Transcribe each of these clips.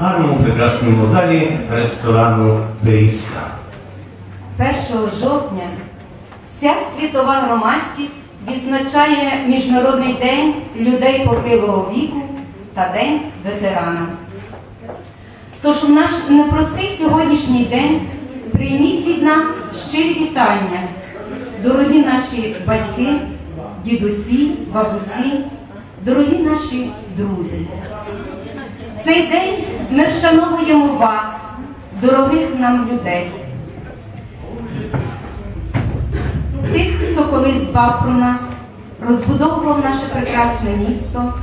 гарному прекрасному залі ресторану Берізка. 1 жовтня вся світова громадськість відзначає Міжнародний день людей похилого віку та День ветерана. Тож в наш непростий сьогоднішній день прийміть від нас щирі вітання, дорогі наші батьки, дідусі, бабусі, дорогі наші друзі. Цей день ми вшановуємо вас, дорогих нам людей. Тих, хто колись дбав про нас, розбудовував наше прекрасне місто,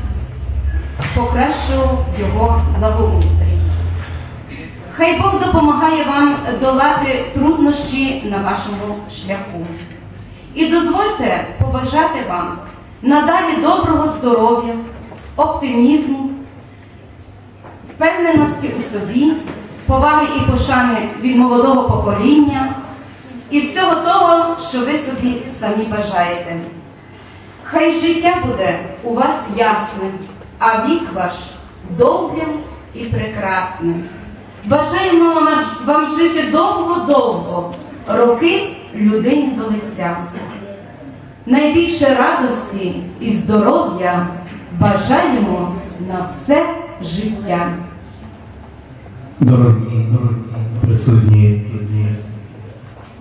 покращував його благоустрій. Хай Бог допомагає вам долати труднощі на вашому шляху. І дозвольте побажати вам надалі доброго здоров'я, оптимізму, впевненості у собі, поваги і пошани від молодого покоління і всього того, що ви собі самі бажаєте. Хай життя буде у вас ясним, а вік ваш довгим і прекрасним. Бажаємо вам, жити довго-довго, роки людині до лиця. Найбільше радості і здоров'я бажаємо на все життя. Дорогі, дорогі присутні.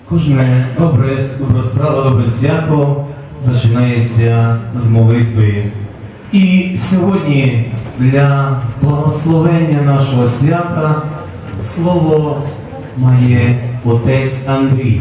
Кожне добре, добра справа, добре свято починається з молитви. І сьогодні для благословення нашого свята слово має отець Андрій.